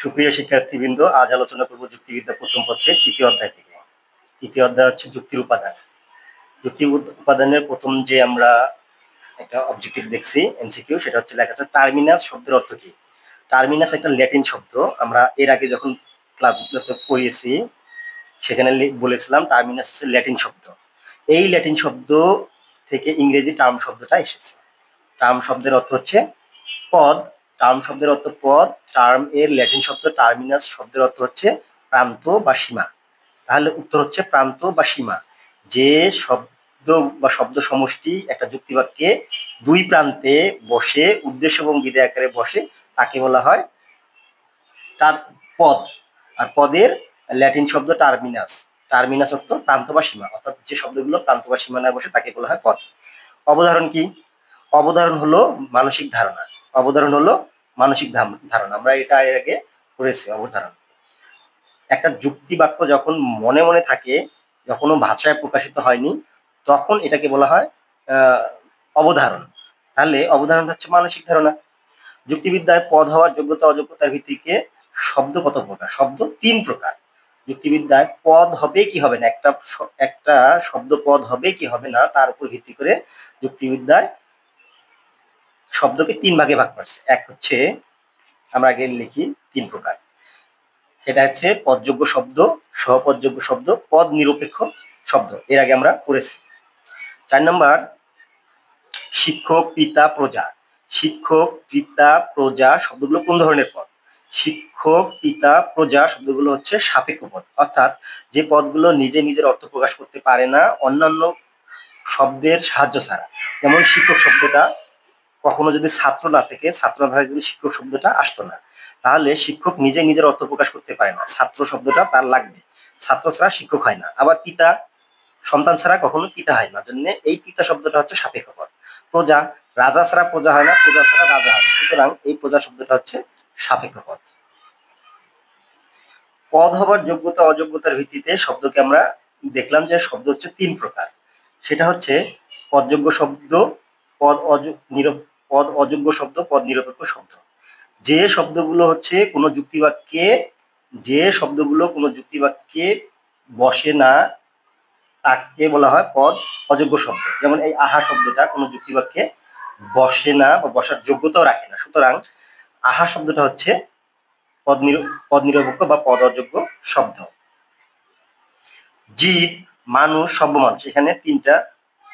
সুপ্রিয় শিক্ষার্থীবৃন্দ, আজ আলোচনা করব যুক্তিবিদ্যা প্রথম পত্রের তৃতীয় অধ্যায় থেকে। তৃতীয় অধ্যায় হচ্ছে যুক্তির উপাদান। যুক্তি উপাদানের প্রথম যে আমরা একটা অবজেক্টিভ দেখছি এমসিকিউ সেটা হচ্ছে লেখা আছে টার্মিনাস শব্দের অর্থ কি? টার্মিনাস একটা ল্যাটিন শব্দ। আমরা এর আগে যখন ক্লাসগুলোতে পড়িয়েছি, সেখানে বলেছিলাম টার্মিনাস হচ্ছে ল্যাটিন শব্দ। এই ল্যাটিন শব্দ থেকে ইংরেজি টার্ম শব্দটা এসেছে। টার্ম শব্দের অর্থ হচ্ছে পদ টার্ম শব্দের অর্থ পদ টার্ম এর ল্যাটিন শব্দ টার্মিনাস শব্দের অর্থ হচ্ছে প্রান্ত বা সীমা। তাহলে উত্তর হচ্ছে প্রান্ত বা সীমা। যে শব্দ বা শব্দ সমষ্টি একটা যুক্তিবাক্যে দুই প্রান্তে বসে, উদ্দেশ্য এবং বিদে আকারে বসে, তাকে বলা হয় তার পদ। আর পদের ল্যাটিন শব্দ টার্মিনাস টার্মিনাস অর্থ প্রান্ত বা সীমা। অর্থাৎ যে শব্দগুলো প্রান্ত বা সীমানায় বসে, তাকে বলা হয় পদ। অবধারণ কি? অবধারণ হলো মানসিক ধারণা। অবধারণ হলো মানসিক ধারণা। আমরা এটা এর আগে পড়েছি, অবধারণ। একটা যুক্তি বাক্য যখন মনে মনে থাকে, যখনও ভাষায় প্রকাশিত হয়নি, তখন এটাকে বলা হয় অবধারণ। তাহলে অবধারণ হচ্ছে মানসিক ধারণা। যুক্তিবিদ্যায় পদ হওয়ার যোগ্যতা, অযোগ্যতার ভিত্তিকে শব্দ কত প্রকার? শব্দ তিন প্রকার। যুক্তিবিদ্যায় পদ হবে কি হবে না? একটা একটা শব্দ পদ হবে কি হবে না? তার উপর ভিত্তি করে যুক্তিবিদ্যায় শব্দকে তিন ভাগে ভাগ করছে। এক হচ্ছে আমরা আগে লিখি তিন প্রকার। সেটা হচ্ছে পদযোগ্য শব্দ, সহপদযোগ্য শব্দ, পদ নিরপেক্ষ শব্দ। এর আগে আমরা পড়েছি চার নম্বর, শিক্ষক, পিতা, প্রজা। শিক্ষক, পিতা, প্রজা শব্দগুলো কোন ধরনের পদ? শিক্ষক, পিতা, প্রজা শব্দগুলো হচ্ছে সাপেক্ষ পদ। অর্থাৎ যে পদগুলো নিজে নিজের অর্থ প্রকাশ করতে পারে না, অন্যান্য শব্দের সাহায্য ছাড়া। যেমন শিক্ষক শব্দটা কখনো যদি ছাত্র না থেকে, ছাত্র না থাকে যদি শিক্ষক শব্দটা আসতো না, তাহলে শিক্ষক নিজে নিজের অর্থ প্রকাশ করতে পারে না। ছাত্র শব্দটা তার লাগবে। ছাত্র ছাড়া শিক্ষক হয় না। আবার পিতা, সন্তান ছাড়া কখনো পিতা হয় না। জন্য এই পিতা শব্দটা হচ্ছে সাপেক্ষ পদ। প্রজা, রাজা ছাড়া প্রজা হয় না, প্রজা ছাড়া রাজা হয় না। সুতরাং এই প্রজা শব্দটা হচ্ছে সাপেক্ষ পদ। হবার যোগ্যতা, অযোগ্যতার ভিত্তিতে শব্দকে আমরা দেখলাম যে শব্দ হচ্ছে তিন প্রকার। সেটা হচ্ছে পদযোগ্য শব্দ, পদ অয- নির- পদ অযোগ্য শব্দ, পদ নিরপেক্ষ শব্দ। যে শব্দগুলো হচ্ছে কোনো যুক্তিবাক্যে, যে শব্দগুলো কোনো যুক্তিবাক্যে বসে না, তাকে বলা হয় পদ অযোগ্য শব্দ। যেমন এই আহা শব্দটা কোনো যুক্তিবাক্যে বসে না বা বসার যোগ্যতাও রাখে না। সুতরাং আহা শব্দটা হচ্ছে পদ পদ নিরপেক্ষ বা পদ অযোগ্য শব্দ। জীব, মানুষ, সভ্য মানুষ, এখানে তিনটা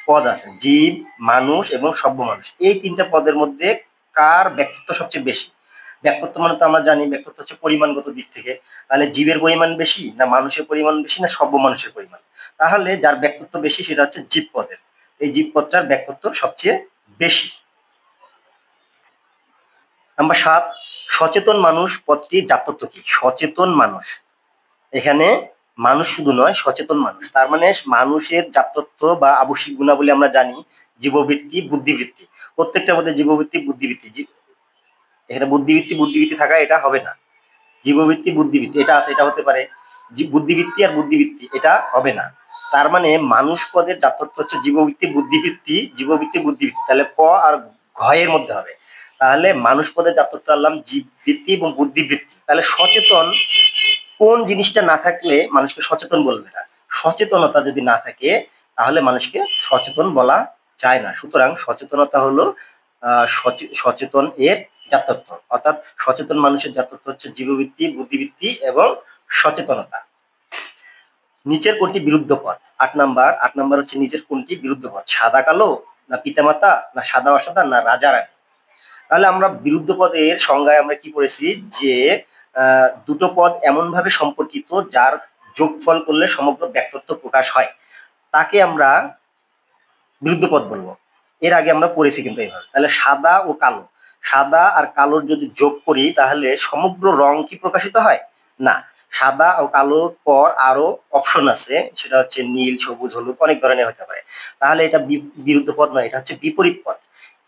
পদ আছে, জীব, মানুষ এবং সভ্য মানুষ। এই তিনটা পদের মধ্যে কার ব্যক্তিত্ব সবচেয়ে বেশি? ব্যক্তিত্ব মানে তো আমরা জানি, ব্যক্তিত্ব হচ্ছে পরিমাণগত দিক থেকে। তাহলে জীবের পরিমাণ বেশি না মানুষের পরিমাণ বেশি না সভ্য মানুষের পরিমাণ? তাহলে যার ব্যক্তিত্ব বেশি সেটা হচ্ছে জীব পদের। এই জীব পদটার ব্যক্তিত্ব সবচেয়ে বেশি। নাম্বার সাত, সচেতন মানুষ পদটির জাতত্ব কি? সচেতন মানুষ। এখানে মানুষ শুধু নয়, সচেতন মানুষ। তার মানে মানুষের জাতত্ব বা আবশ্যিক গুণাবলী আমরা জানি, জীববৃত্তি, বুদ্ধিবৃত্তি। প্রত্যেকটার মধ্যে জীববৃত্তি, বুদ্ধিবৃত্তি। এখানে বুদ্ধিবৃত্তি বুদ্ধিবৃত্তি থাকা এটা হবে না। জীববৃত্তি, বুদ্ধিবৃত্তি, এটা আছে, এটা হতে পারে। বুদ্ধিবৃত্তি আর বুদ্ধিবৃত্তি, এটা হবে না। তার মানে মানুষ পদের জাতত্ব হচ্ছে জীববৃত্তি, বুদ্ধিবৃত্তি জীববৃত্তি, বুদ্ধিবৃত্তি। তাহলে প আর ঘয়ের মধ্যে হবে। তাহলে মানুষ পদের জাতত্ব আনলাম জীববৃত্তি এবং বুদ্ধিবৃত্তি। তাহলে সচেতন কোন জিনিসটা না থাকলে মানুষকে সচেতন বলবে না। সচেতনতা যদি না থাকে, তাহলে মানুষকে সচেতন বলা যায় না। সুতরাং সচেতনতা হলো সচেতন এর জাতত্ব। অর্থাৎ সচেতন মানুষের জাতত্ব হচ্ছে জীববৃত্তি, বুদ্ধিবৃত্তি এবং সচেতনতা। নিচের কোনটি বিরুদ্ধ পথ? আট নাম্বার আট নাম্বার হচ্ছে নিচের কোনটি বিরুদ্ধ পথ? সাদা কালো না পিতামাতা, না সাদা অসাদা, না রাজা রানী তাহলে আমরা বিরুদ্ধ পদের সংজ্ঞায় আমরা কি পড়েছি? যে দুটো পদ এমন ভাবে সম্পর্কিত যার যোগফল করলে সমগ্র ব্যক্তত্ব প্রকাশ হয়। তাকে আমরা বিরুদ্ধ পদ বলব। এর আগে আমরা পড়েছি কিন্তু এইভাবে। তাহলে সাদা ও কালো। সাদা আর কালোর যদি যোগ করি, তাহলে সমগ্র রং কি প্রকাশিত হয়? না। সাদা ও কালোর পর আরও অপশন আছে। সেটা হচ্ছে নীল, সবুজ, হলুদ, অনেক ধরনের হতে পারে। তাহলে এটা বিরুদ্ধ পদ নয়, এটা হচ্ছে বিপরীত পদ।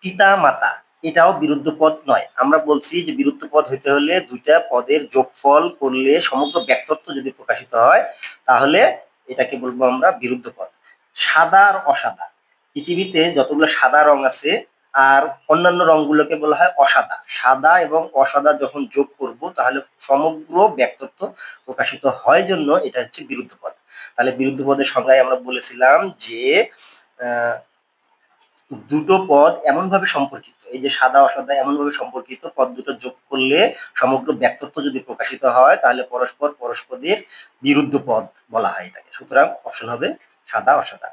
পিতা মাতা এটাও বিরুদ্ধ পদ নয়। আমরা বলছি যে বিরুদ্ধ পদ হইতে হলে দুইটা পদের যোগফল করলে সমগ্র ব্যক্তত্ব যদি প্রকাশিত হয় তাহলে এটাকে বলব আমরা বিরুদ্ধ পদ সাদা আর অসাদা। পৃথিবীতে যতগুলো সাদা রং আছে আর অন্যান্য রংগুলোকে বলা হয় অসাদা। সাদা এবং অসাদা যখন যোগ করব তাহলে সমগ্র ব্যক্তত্ব প্রকাশিত হয় জন্য এটা হচ্ছে বিরুদ্ধ পদ তাহলে বিরুদ্ধ পদের সংজ্ঞায় আমরা বলেছিলাম যে আহ, দুটো পদ এমনভাবে সম্পর্কিত, এই যে সাদা, অসাদা এমনভাবে সম্পর্কিত, পদ দুটো যোগ করলে সমগ্র ব্যক্তত্ব যদি প্রকাশিত হয়, তাহলে পরস্পর পরস্পরের বিরুদ্ধ পদ বলা হয় এটাকে। সুতরাং অপশন হবে সাদা, অসাদা।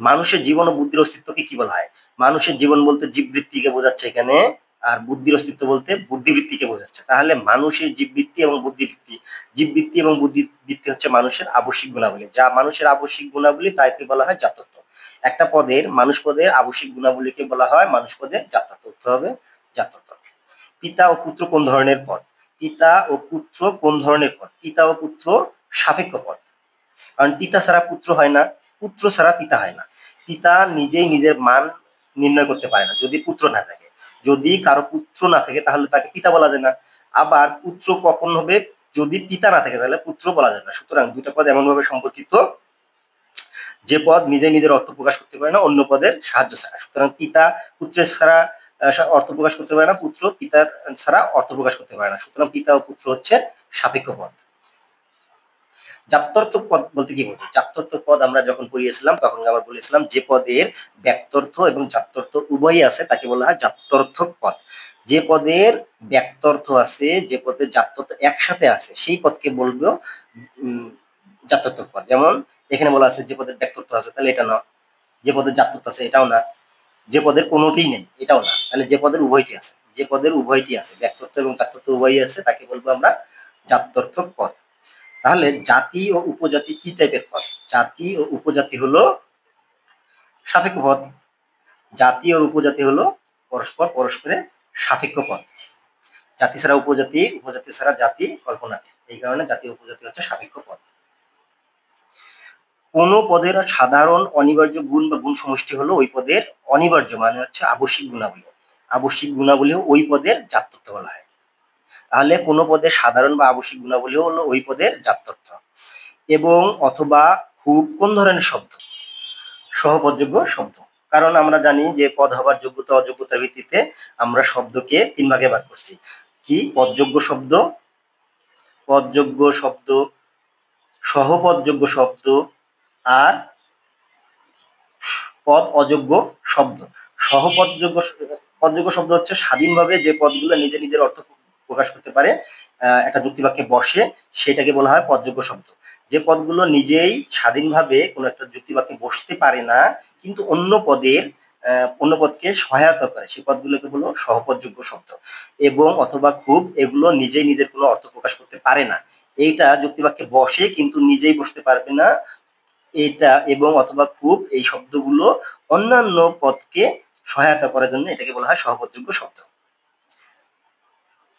মানুষের জীবন ও বুদ্ধির অস্তিত্বকে কি বলা হয়? মানুষের জীবন বলতে জীববৃত্তিকে বোঝাচ্ছে এখানে, আর বুদ্ধির অস্তিত্ব বলতে বুদ্ধিবৃত্তিকে বোঝাচ্ছে। তাহলে মানুষের জীববৃত্তি এবং বুদ্ধিবৃত্তি, জীববৃত্তি এবং বুদ্ধিবৃত্তি হচ্ছে মানুষের আবশ্যিক গুণাবলী। যা মানুষের আবশ্যিক গুণাবলী, তাকে বলা হয় জাতত্ব একটা পদের মানুষ পদের আবশ্যিক গুণাবলীকে বলা হয় মানুষ পদের জাতত্ব উত্তর হবে। জাতত্ব পিতা ও পুত্র কোন ধরনের পদ? পিতা ও পুত্র কোন ধরনের পদ? পিতা ও পুত্র সাপেক্ষ পদ। কারণ পিতা ছাড়া পুত্র হয় না, পুত্র ছাড়া পিতা হয় না। পিতা নিজেই নিজের মান নির্ণয় করতে পারে না, যদি পুত্র না থাকে। যদি কারও পুত্র না থাকে, তাহলে তাকে পিতা বলা যায় না। আবার পুত্র কখন হবে? যদি পিতা না থাকে, তাহলে পুত্র বলা যায় না। সুতরাং দুইটা পদ এমন ভাবে সম্পর্কিত যে পদ নিজে নিজের অর্থ প্রকাশ করতে পারে না, অন্য পদের সাহায্য ছাড়া। সুতরাং পিতা পুত্রের ছাড়া অর্থ প্রকাশ করতে পারে না, পুত্র পিতার ছাড়া অর্থ প্রকাশ করতে পারে না। সুতরাং পিতা ও পুত্র হচ্ছে সাপেক্ষ পদ। জাত্যর্থক পদ বলতে কি বলছি জাত্যর্থক পদ আমরা যখন পড়িয়েছিলাম, তখন আমরা বলেছিলাম যে পদের ব্যক্তর্থ এবং জাত্যর্থ উভয়ই আছে, তাকে বলা হয় জাত্যর্থক পদ। যে পদের ব্যক্তর্থ আছে, যে পদের জাত্যর্থ একসাথে আছে, সেই পদকে বলব জাত্যর্থক পদ। যেমন এখানে বলা আছে যে পদের ব্যক্তর্থ আছে, তাহলে এটা না। যে পদের জাত্যর্থ আছে, এটাও না। যে পদের কোনোটিই নেই, এটাও না। তাহলে যে পদের উভয়টি আছে, যে পদের উভয়টি আছে ব্যক্তর্থ এবং জাত্যর্থ উভয়ই আছে, তাকে বলব আমরা জাত্যর্থক পদ। তাহলে জাতি ও উপজাতি কি টাইপের পদ? জাতি ও উপজাতি হলো সাপেক্ষ পদ। জাতি ও উপজাতি হলো পরস্পর পরস্পরের সাপেক্ষ পদ। জাতি ছাড়া উপজাতি উপজাতি ছাড়া জাতি কল্পনাতে। এই কারণে জাতি উপজাতি হচ্ছে সাপেক্ষ পদ। কোন পদের সাধারণ অনিবার্য গুণ বা গুণ সমষ্টি হলো ওই পদের অনিবার্য মানে হচ্ছে আবশ্যিক গুণাবলী। আবশ্যিক গুণাবলী ওই পদের জাতত্ব বলা হয়। তাহলে কোন পদের সাধারণ বা আবশ্যিক গুণাবলী হলো ওই পদের জাত্যর্থ এবং অথবা খুব কোন ধরনের শব্দ? সহপদযোগ্য শব্দ। কারণ আমরা জানি যে পদ হবার যোগ্যতা, অযোগ্যতার ভিত্তিতে আমরা শব্দকে তিন ভাগে ভাগ করছি। কি? পদযোগ্য শব্দ পদযোগ্য শব্দ, সহপদযোগ্য শব্দ আর পদ অযোগ্য শব্দ। সহপদযোগ্য পদযোগ্য শব্দ হচ্ছে স্বাধীনভাবে যে পদগুলো নিজে নিজের অর্থ প্রকাশ করতে পারে একটা যুক্তিবাক্যে বসে, সেটাকে বলা হয় পদযোগ্য শব্দ। যে পদগুলো নিজেই স্বাধীনভাবে কোনো একটা যুক্তিবাক্যে বসতে পারে না, কিন্তু অন্য পদের অন্য পদকে সহায়তা করে, সেই পদগুলোকে হলো সহপদযোগ্য শব্দ। এবং অথবা খুব এগুলো নিজেই নিজের কোনো অর্থ প্রকাশ করতে পারে না। এইটা যুক্তিবাক্যে বসে, কিন্তু নিজেই বসতে পারবে না এটা এবং অথবা খুব এই শব্দগুলো অন্যান্য পদকে সহায়তা করার জন্য এটাকে বলা হয় সহপদযোগ্য শব্দ।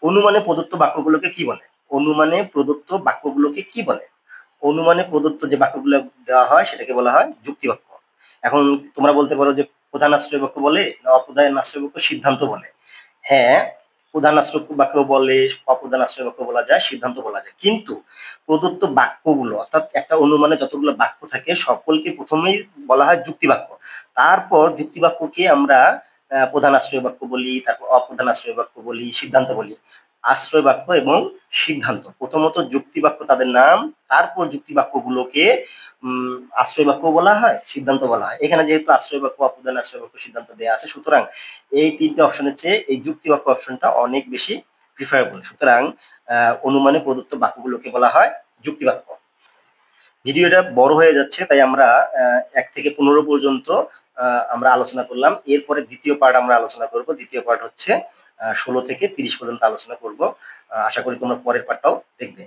অনুমানে প্রদত্ত বাক্যগুলোকে কি বলে? অনুমানে প্রদত্ত বাক্যগুলোকে কি বলে? অনুমানে প্রদত্ত যে বাক্যগুলো দেওয়া হয় সেটাকে বলা হয় যুক্তি বাক্য এখন তোমরা বলতে পারো যে প্রধান আশ্রয় বাক্য বলে না অপ্রধান আশ্রয় বাক্য সিদ্ধান্ত বলে। হ্যাঁ প্রধান আশ্রয় বাক্য বলে অপ্রধান আশ্রয় বাক্য বলা যায়, সিদ্ধান্ত বলা যায়। কিন্তু প্রদত্ত বাক্যগুলো, অর্থাৎ একটা অনুমানে যতগুলো বাক্য থাকে, সকলকে প্রথমেই বলা হয় যুক্তি বাক্য তারপর যুক্তি বাক্যকে আমরা প্রধান আশ্রয় বাক্য বলি, তারপর অপ্রধান আশ্রয় বাক্য বলি, সিদ্ধান্ত বলি। আশ্রয় বাক্য এবং সিদ্ধান্ত। প্রথমত যুক্তি বাক্য তাদের নাম, তারপর যুক্তি বাক্যগুলোকে আশ্রয় বাক্য বলা হয়, সিদ্ধান্ত বলা হয়। এখানে যেহেতু আশ্রয় বাক্য অপ্রধান আশ্রয় বাক্য সিদ্ধান্ত দেওয়া আছে, সুতরাং এই তিনটে অপশনের চেয়ে এই যুক্তি বাক্য অপশনটা অনেক বেশি প্রিফারেবল সুতরাং অনুমানে প্রদত্ত বাক্যগুলোকে বলা হয় যুক্তি বাক্য ভিডিওটা বড় হয়ে যাচ্ছে, তাই আমরা এক থেকে পনেরো পর্যন্ত আমরা আলোচনা করলাম। এরপরে দ্বিতীয় পার্ট আমরা আলোচনা করব। দ্বিতীয় পার্ট হচ্ছে ষোলো থেকে তিরিশ পর্যন্ত আলোচনা করব। আশা করি তোমরা পরের পাঠটাও দেখবে।